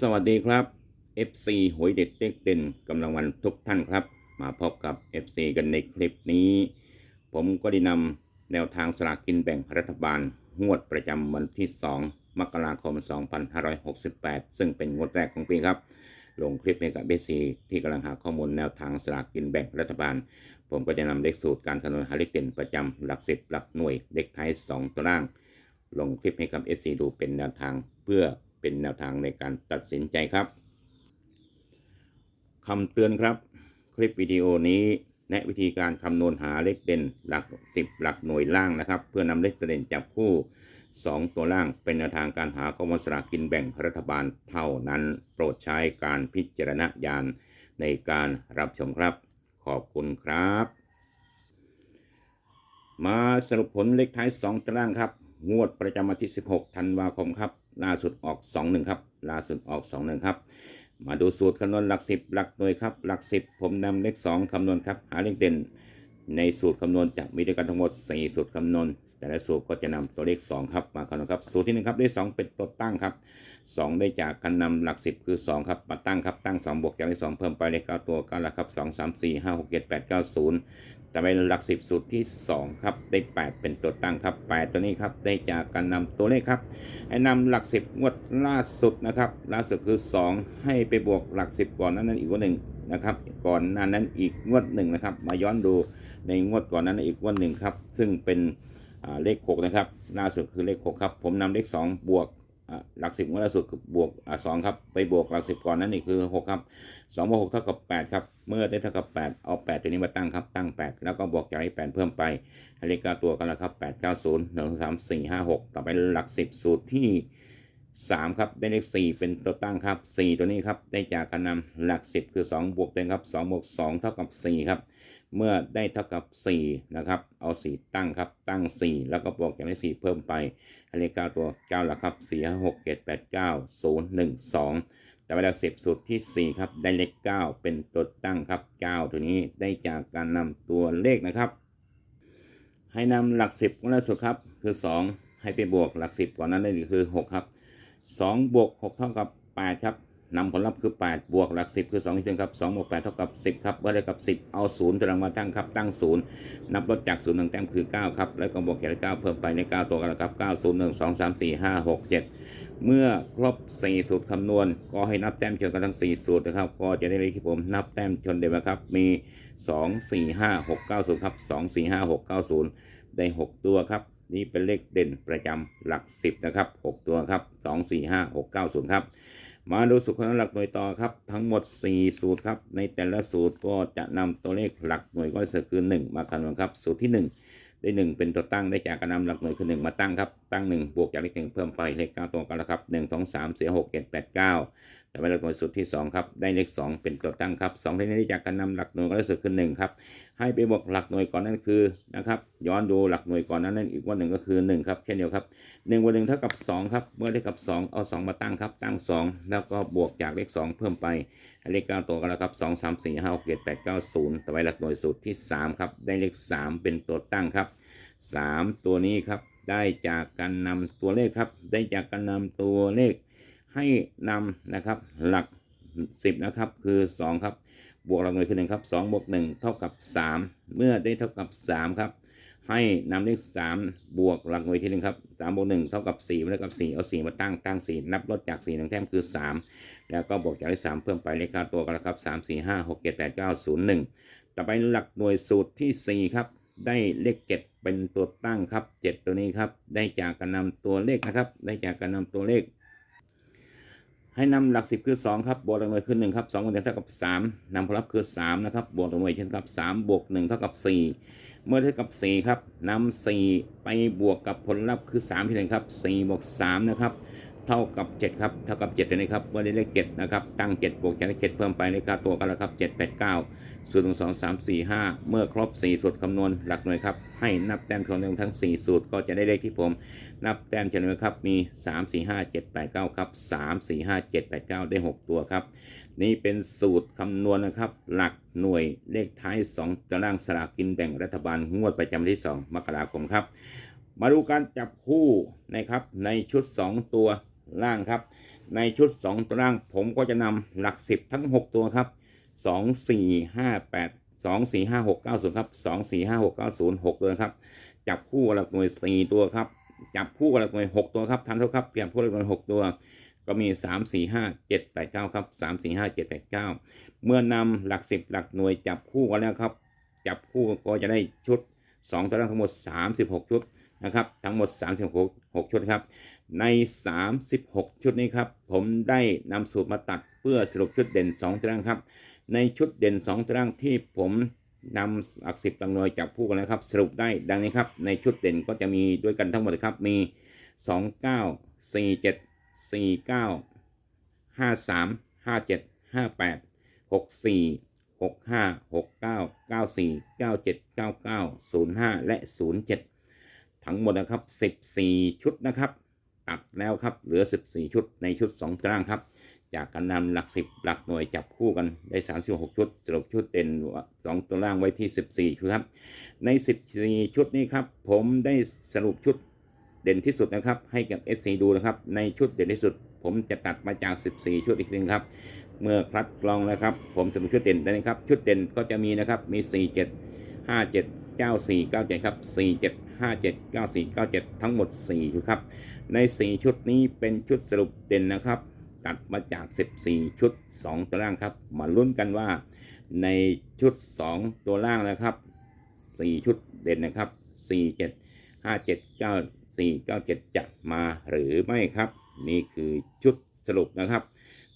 สวัสดีครับ FC หวยเด็ดเด็กเด่นกำลังวันทุกท่านครับ มาพบกับ FC กันในคลิปนี้ ผมก็ได้นำแนวทางสลากกินแบ่งรัฐบาล งวดประจำวันที่ 2 มกราคม 2568 ซึ่งเป็นงวดแรกของปีครับ ลงคลิปให้กับ FC ที่กำลังหาข้อมูลแนวทางสลากกินแบ่งรัฐบาล ผมก็จะนำเลขสูตรการคำนวณหาเลขเด่นประจำหลักสิบหลักหน่วยเลขท้าย 2 ตัวล่าง ลงคลิปให้กับ FC ดูเป็นแนวทางเพื่อ เป็นแนวทางในการตัดสินใจครับคำเตือนครับ คลิปวิดีโอนี้แนะวิธีการคำนวณหาเลขเด่นหลัก 10 หลักหน่วยล่างนะครับ เพื่อนำเลขเด่นจับคู่ 2 ตัวล่างเป็นแนวทางการหาข้อมูลสลากกินแบ่งรัฐบาลเท่านั้น โปรดใช้การพิจารณญาณในการรับชมครับ ขอบคุณครับ มาสรุปผลเลขท้าย 2ตารางครับ งวดประจำวันที่ 16 ธันวาคมครับ ล่าสุดออก 21 ครับ ล่าสุดออก 21 ครับ มาดูสูตรคำนวณหลัก 10 หลักหน่วยครับ หลัก 10 ผมนำเลข 2คำนวณครับ หาเลขเด่น ในสูตรคำนวณจะมีด้วยกันทั้งหมด 4 สูตรคำนวณ แต่ละสูตรก็จะนำตัวเลข 2 ครับ มาคำนวณครับ สูตรที่1ครับได้ 2 เป็นตัวตั้งครับ 2 ได้จากการนำหลัก 10 คือ 2 ครับมาตั้งครับ ตั้ง 2 บวกจากเลข2เพิ่มไปเลข9ตัว9หลักครับ 2 3 4 5 6 7 8 9 0แต่ไปหลัก10สูตรที่ 2 ครับได้ 8 เป็นตัวตั้งครับ 8 ตัวนี้ครับได้จากการนำตัวเลขครับ ให้นำหลัก10งวดล่าสุดนะครับล่าสุดคือ 2 ให้ไปบวกหลัก10ก่อนนั้นนั้นอีกงวดหนึ่งนะครับก่อนนั้นนั้นอีกงวดหนึ่งนะครับมาย้อนดูในงวดก่อนนั้นอีกงวดหนึ่งครับซึ่งเป็นเลข6นะครับล่าสุดคือเลข6ครับผมนำเลข 2 บวก หลัก10งวดล่าสุดคือบวกสอ่า2ครับไปบวกหลัก10ก่อนนั้นนี่คือ6ครับ2บวก6เท่ากับ8ครับเมื่อได้เท่ากับ8เอา8ตัวนี้มาตั้งครับตั้ง8แล้วก็บวกจากไอ้8เพิ่มไปเลขเก้าตัวกันแล้วครับ8 9 0 1 3 4 5 6ต่อไปหลัก10สูตรที่3ครับได้เลข4เป็นตัวตั้งครับ4ตัวนี้ครับได้จากการนำหลัก10คือ2บวกเต็มครับ2บวก2เท่ากับ4ครับ เมื่อได้เท่ากับ 4 นะครับ เอา 4 ตั้งครับ ตั้ง 4 แล้วก็บวกจากเลข4เพิ่มไปให้เลข9ตัว9หลักครับ 4 5 6 7 8 9 0 1 2 แต่เวลาสิบสูตรที่ 4 ครับ ได้เลข 9 เป็นตัวตั้งครับ 9 ตัวนี้ได้จากการนำตัวเลขนะครับ ให้นำหลัก 10ของล่าสุดครับ คือ 2 ให้ไปบวกหลัก 10 ก่อนนั้นได้คือ 6 ครับ 2 บวก 6 เท่ากับ 8 ครับ นำผลลัพธ์คือ 8 บวกหลัก 10 คือ2ที่หนึ่งครับ2บวก8เท่ากับ 10 ครับเมื่อได้กับ 10 เอา0ตารางมาตั้งครับตั้ง 0 นับลดจาก0หนึ่งแต้มคือ 9 ครับ แล้วก็บวกแค่9เพิ่มไปใน 9 ตัวกันแล้วครับ 9 0 1 2 3 4 5 6 7 เมื่อครบ 4 สูตรคำนวณ ก็ให้นับแต้มชนกันทั้ง 4 สูตรนะครับ ก็จะได้เลขที่ผมนับแต้มชนเดียวนะครับ มี 2 4 5 6 9 0 ครับ 2 4 5 6 9 0 ได้ 6 ตัวครับ นี่เป็นเลขเด่นประจำหลัก 10 นะครับ 6 ตัวครับ 2 4 5 6 9 0 ครับ มาดูสูตรของหลักหน่วยต่อครับ ทั้งหมด 4 สูตรครับ ในแต่ละสูตรก็จะนำตัวเลขหลักหน่วยก็คือ 1 มาคำนวณครับ สูตรที่ 1 ได้ 1 เป็นตัวตั้งได้จากการนำหลักหน่วยคือ 1 มาตั้งครับ ตั้ง 1 บวกจากเลขหนึ่งเพิ่มไปเลข9ตัวกันแล้วครับ 1 2 3 4 6 7 8 9 แต่ว่าหลักหน่วยสูตรที่2ครับได้เลข 2 เป็นตัวตั้งครับ2ที่นี้ได้จากการนำหลักหน่วยก็คือคือ1ครับให้ไปบวกหลักหน่วยก่อนนั่นคือนะครับย้อนดูหลักหน่วยก่อนนั้นนั่นอีกว่าหนึ่งก็คือ1ครับเช่นเดียวครับ1บวก1เท่ากับ2ครับเมื่อได้กับ 2 เอา 2 มาตั้งครับตั้ง 2 แล้วก็บวกจากเลข 2 เพิ่มไปเลข9ตัวกันแล้วครับ2 3 4 5 6 7 8 9 0ต่อไปหลักหน่วยสูตรที่3ครับได้เลข 3 เป็นตัวตั้งครับ 3 ตัวนี้ครับได้จากการนำตัวเลขครับได้จากการนำตัวเลข ให้นำนะครับหลัก 10 นะครับ คือ 2 ครับ บวกหลักหน่วยคือ1ครับ2บวก1เท่ากับ 3 เมื่อได้เท่ากับ 3 ครับ ให้นำเลข3บวกหลักหน่วยที่หนึ่งครับ3บวก1เท่ากับ4เท่ากับ 4 เอา 4 มาตั้งตั้ง 4 นับลดจาก4หนึ่งแต้มคือ 3 แล้วก็บวกจากเลข3เพิ่มไปเลข9ตัวกันแล้วครับ 3 4 5 6 7 8 9 0 1 ต่อไปหลักหน่วยสูตรที่ 4 ครับได้เลข 7 เป็นตัวตั้งครับ 7 ตัวนี้ครับ ได้จากการนำตัวเลขนะครับ ได้จากการนำตัวเลข ให้นำหลักสิบคือ2ครับบวกหลักหน่วยคือ1ครับ2บวก1เท่ากับ3นำผลลัพธ์คือ3นะครับบวกหลักหน่วยเช่นครับ3บวก1เท่ากับ4เมื่อเท่ากับ4ครับนำ4ไปบวกกับผลลัพธ์คือ3ที่หนึ่งครับ4บวก3นะครับ เท่ากับ 7 ครับ เท่ากับ7ตัวนี้ครับเมื่อได้เลข7นะครับ ตั้ง 7 บวกจากเลข7เพิ่มไปเลข9ตัวกันแล้วครับ 7 8 9สูตรหนึ่งสองสามสี่ห้าเมื่อครบ 4 สูตรคำนวณหลักหน่วยครับ ให้นับแต้มของทั้ง 4 สูตรก็จะได้เลขที่ผม นับแต้มเฉลี่ยครับ มี 3 4 5 7 8 9 ครับ 3 4 5 7 8 9 ได้ 6 ตัวครับ นี่เป็นสูตรคำนวณนะครับ หลักหน่วยเลขท้าย 2ตารางสลากกินแบ่งรัฐบาลงวดประจำวันที่ 2 มกราคมครับ มาดูการจับคู่นะครับในชุด 2 ตัว ล่างครับ ในชุด 2ตารางผมก็จะนำหลัก 10 ทั้ง 6 ตัวครับ 2 4 5 8 2 4 5 6 9 0ครับ2 4 5 6 9 0 6 ตัวครับ จับคู่กับหลักหน่วย 4 ตัวครับ จับคู่กับหลักหน่วย 6 ตัวครับทันเท่าครับเตรียมคู่หลักหน่วย 6 ตัว ก็มี 3 4 5 7 8 9 ครับ3 4 5 7 8 9 เมื่อนำหลัก 10 หลักหน่วยจับคู่กันแล้วครับ จับคู่ก็จะได้ชุด 2ตารางทั้งหมด 36 ชุดนะครับ ทั้งหมด 36 6 ชุดครับ ใน 36 ชุดนี้ครับ ผมได้นำสูตรมาตัดเพื่อสรุปชุดเด่น 2ตารางครับ ในชุดเด่น 2ตารางที่ผมนำหลักสิบตังนวยจับคู่กันนะครับ สรุปได้ดังนี้ครับ ในชุดเด่นก็จะมีด้วยกันทั้งหมดครับ มี 2 9 4 7 4 9 5 3 5 7 5 8 6 4 6 5 6 9 9 4 9 7 9 9 0 5 และ 07 ทั้งหมดนะครับ 14 ชุดนะครับ ตัดแล้วครับเหลือ 14 ชุดในชุด 2ตารางครับ จากการนำหลัก 10 หลักหน่วยจับคู่กันได้ 36 ชุด สรุปชุดเด่น2ตัวล่างไว้ที่ 14 ชุดครับ ใน 14 ชุดนี้ครับผมได้สรุปชุดเด่นที่สุดนะครับ ให้กับ FC ดูนะครับ ในชุดเด่นที่สุด ผมจะตัดมาจาก 14 ชุดอีกทีนึงครับ เมื่อคัดกรองแล้วครับผมสรุปชุดเด่นได้นะครับ ชุดเด่นก็จะมีนะครับมี 4 7 5 7 9 4 9 7ครับ4 5 7 9 4 9 7 ทั้งหมด 4 ชุดครับ ใน 4 ชุดนี้เป็นชุดสรุปเด่นนะครับ ตัดมาจาก 14 ชุด 2 ตัวล่างครับ มาลุ้นกันว่า ในชุด 2 ตัวล่างนะครับ 4 ชุดเด่นนะครับ 4 7 5 7 9 4 9 7 จะมาหรือไม่ครับ นี่คือชุดสรุปนะครับ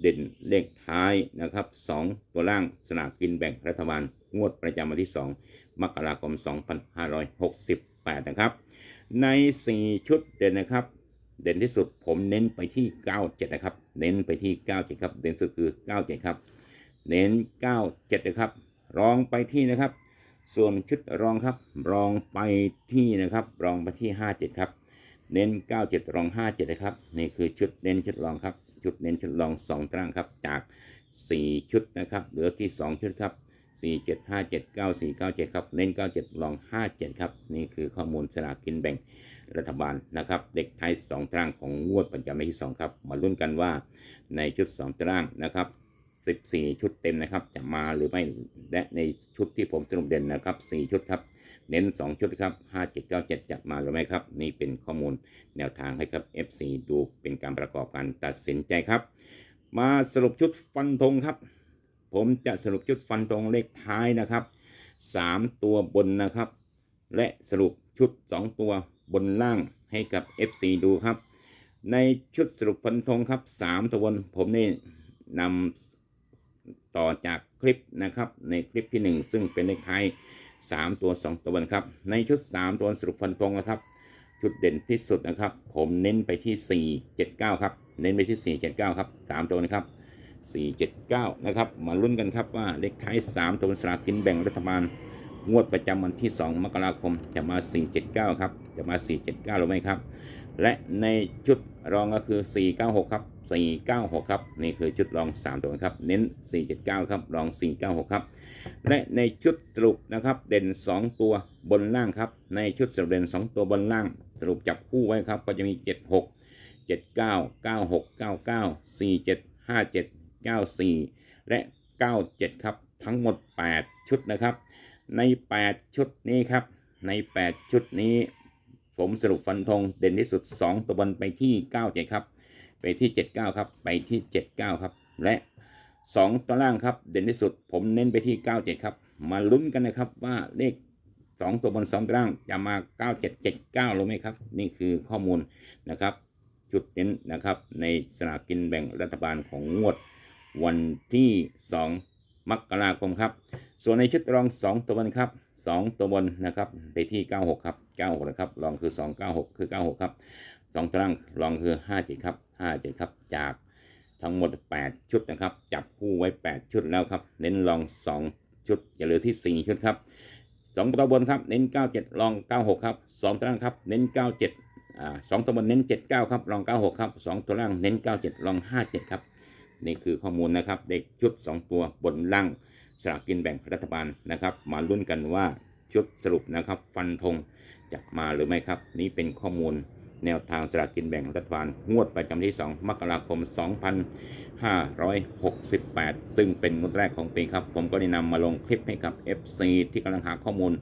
เด่นเลขท้ายนะครับ 2 ตัวล่างสลากกินแบ่งรัฐบาลงวดประจำวันที่ 2 มกราคม 8 นะครับ ใน 4 ชุดเด่นนะครับ เด่นที่สุดผมเน้นไปที่ 97 นะครับ เน้นไปที่ 97 ครับ เด่นสุดคือ 97 ครับ เน้น 97 นะครับ รองไปที่นะครับ ส่วนชุดรองครับ รองไปที่นะครับ รองไปที่ 57 ครับ เน้น 97 รอง 57 นะครับ นี่คือชุดเน้นชุดรองครับ ชุดเน้นชุดรอง 2ตารางครับ จาก 4 ชุดนะครับ เหลือที่ 2 ชุดครับ 4 7 5 7 9 4 9 7 ครับ เน้น 97รอง 57 ครับ นี่คือข้อมูลสลากกินแบ่งรัฐบาลนะครับ เด็กไทย 2ตารางของงวดประจำวันที่ 2 ครับ มาลุ้นกันว่าในชุด 2ตารางนะครับ 14 ชุดเต็มนะครับ จะมาหรือไม่และในชุดที่ผมสรุปเด่นนะครับ 4 ชุดครับเน้น 2 ชุดครับ 5 7 9 7 จะมาหรือไม่ครับ นี่เป็นข้อมูลแนวทางให้กับ FC ดูเป็นการประกอบการตัดสินใจครับ มาสรุปชุดฟันธงครับ ผมจะสรุปชุดฟันธงเลขท้ายนะครับ 3 ตัวบนนะครับ และสรุปชุด 2 ตัวบนล่างให้กับ FC ดูครับ ในชุดสรุปฟันธงครับ 3 ตัวบนผมนี่นำต่อจากคลิปนะครับ ในคลิปที่ 1 ซึ่งเป็นเลขท้าย 3 ตัว 2 ตัวบนครับ ในชุด 3 ตัวสรุปฟันธงนะครับชุดเด่นที่สุดนะครับ ผมเน้นไปที่ 4 7 9 ครับ เน้นไปที่ 4 7 9 ครับ 3 ตัวนะครับ 4 7 9 นะครับ มาลุ้นกันครับว่าเลขท้าย 3ตัวสลากกินแบ่งรัฐบาล งวดประจำวันที่ 2 มกราคมจะมา 479 ครับ จะมา 479 หรือไม่ครับ และในชุดรองก็คือ 496 ครับ 496 ครับ นี่คือชุดรอง 3 ตัวครับ เน้น 479 ครับ รอง 496 ครับ และในชุดสรุปนะครับ เด่น 2 ตัวบนล่างครับ ในชุดสรุปเด่น 2 ตัวบนล่าง สรุปจับคู่ไว้ครับ ก็จะมี 76 79 96 99 47 57 94 และ 97 ครับ ทั้งหมด 8 ชุดนะครับ ใน 8 ชุดนี้ครับ ใน 8 ชุดนี้ ผมสรุปฟันธงเด่นที่สุด 2 ตัวบนไปที่ 97 ครับ ไปที่ 79 ครับ ไปที่ 79 ครับ และ 2 ตัวล่างครับ เด่นที่สุด ผมเน้นไปที่ 97 ครับ มาลุ้นกันนะครับว่าเลข2 ตัวบน2ตัวล่างจะมา 9779หรือไม่ครับ นี่คือข้อมูลนะครับ จุดเน้นนะครับในสลากกินแบ่งรัฐบาลของงวด วันที่ 2 มกราคมครับ ส่วนในชุดรอง 2 ตัวบนครับ 2 ตัวบนนะครับไปที่ 96 ครับ 96นะครับรองคือ 296 คือ 96 ครับ 2ตารางรองคือ 57 ครับ 57 ครับ จากทั้งหมด 8 ชุดนะครับ จับคู่ไว้ 8 ชุดแล้วครับ เน้นรอง 2 ชุดจะเหลือที่ 4 ชุดครับ2ตัวบนครับ เน้น 97 รอง 96 ครับ 2ตารางครับ เน้น 97อ่า2ตัวบนเน้น 79 ครับรอง 96 ครับ 2 ตัวล่างเน้น 97 รอง 57 ครับ นี่คือข้อมูลนะครับเด็กชุด 2 ตัวบนล่างสลากกินแบ่งรัฐบาลนะครับ มาลุ้นกันว่าชุดสรุปนะครับ ฟันธงจะมาหรือไม่ครับ นี่เป็นข้อมูล แนวทางสลากกินแบ่งรัฐบาลงวดประจำที่ 2 มกราคม 2568 ซึ่งเป็นงวดแรกของปีครับ ผมก็ได้นำมาลงคลิปให้กับ FC ที่กำลังหาข้อมูล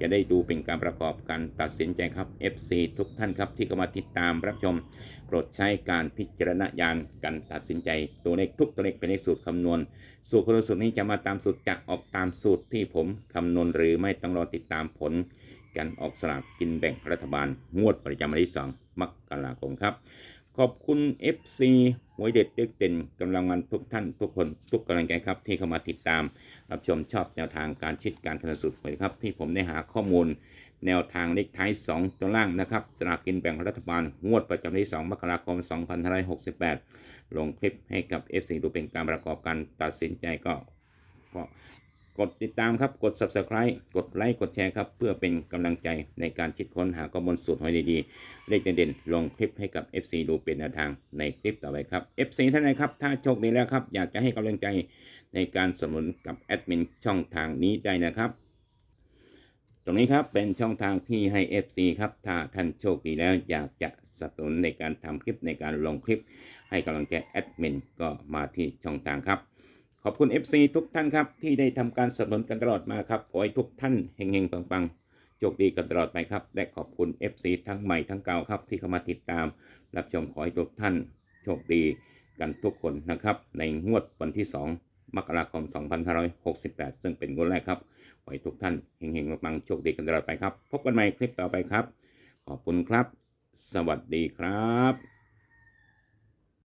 จะได้ดูเป็นการประกอบการตัดสินใจครับ FC ทุกท่านครับที่เข้ามาติดตามรับชม โปรดใช้การพิจารณญาณการตัดสินใจตัวเลขทุกตัวเลขเป็นเลขสูตรคำนวณ สูตรคำนวณสูตรนี้จะมาตามสูตรจะออกตามสูตรที่ผมคำนวณหรือไม่ต้องรอติดตามผล การออกสลากกินแบ่งรัฐบาล งวดประจำวันที่ 2 มกราคมครับ ขอบคุณ FC หวยเด็ดเด็กเด่นกำลังวันทุกท่านทุกคนทุกกำลังใจครับ ที่เข้ามาติดตาม รับชมชอบแนวทางการชิดการคณสูตรหวยครับ ที่ผมได้หาข้อมูลแนวทางเลขท้าย 2 ตัวล่างนะครับสลากกินแบ่งรัฐบาล งวดประจำวันที่ 2 มกราคม 2568 ลงคลิปให้กับ FC ดูเป็นการประกอบการตัดสินใจก็ กดติดตามครับ กด Subscribe กดไลค์ กดแชร์ครับ เพื่อเป็นกำลังใจในการคิดค้นหาข้อมูลสูตรหวยดีๆเลขเด่นๆลงคลิปให้กับ FC ดูเป็นแนวทางในคลิปต่อไปครับ FC ท่านไหนครับ ถ้าโชคดีแล้วครับ อยากจะให้กำลังใจในการสนับสนุนกับแอดมินช่องทางนี้ได้นะครับตรงนี้ครับเป็นช่องทางที่ให้ FC ครับ ถ้าท่านโชคดีแล้วอยากจะสนับสนุนในการทำคลิปในการลงคลิป ให้กำลังใจแอดมินก็มาที่ช่องทางครับ ขอบคุณ FC ทุกท่านครับ ที่ได้ทำการสนับสนุนกันตลอดมาครับ ขอให้ทุกท่านเฮงๆปังๆโชคดีกันตลอดไปครับ และขอบคุณ FC ทั้งใหม่ทั้งเก่าครับ ที่เข้ามาติดตาม รับชมขอให้ทุกท่านโชคดีกันทุกคนนะครับ ในงวดวันที่ 2 มกราคม 2568 ซึ่งเป็นงวดแรกครับ ขอให้ทุกท่านเฮงๆปังๆโชคดีกันตลอดไปครับ พบกันใหม่คลิปต่อไปครับ ขอบคุณครับ สวัสดีครับ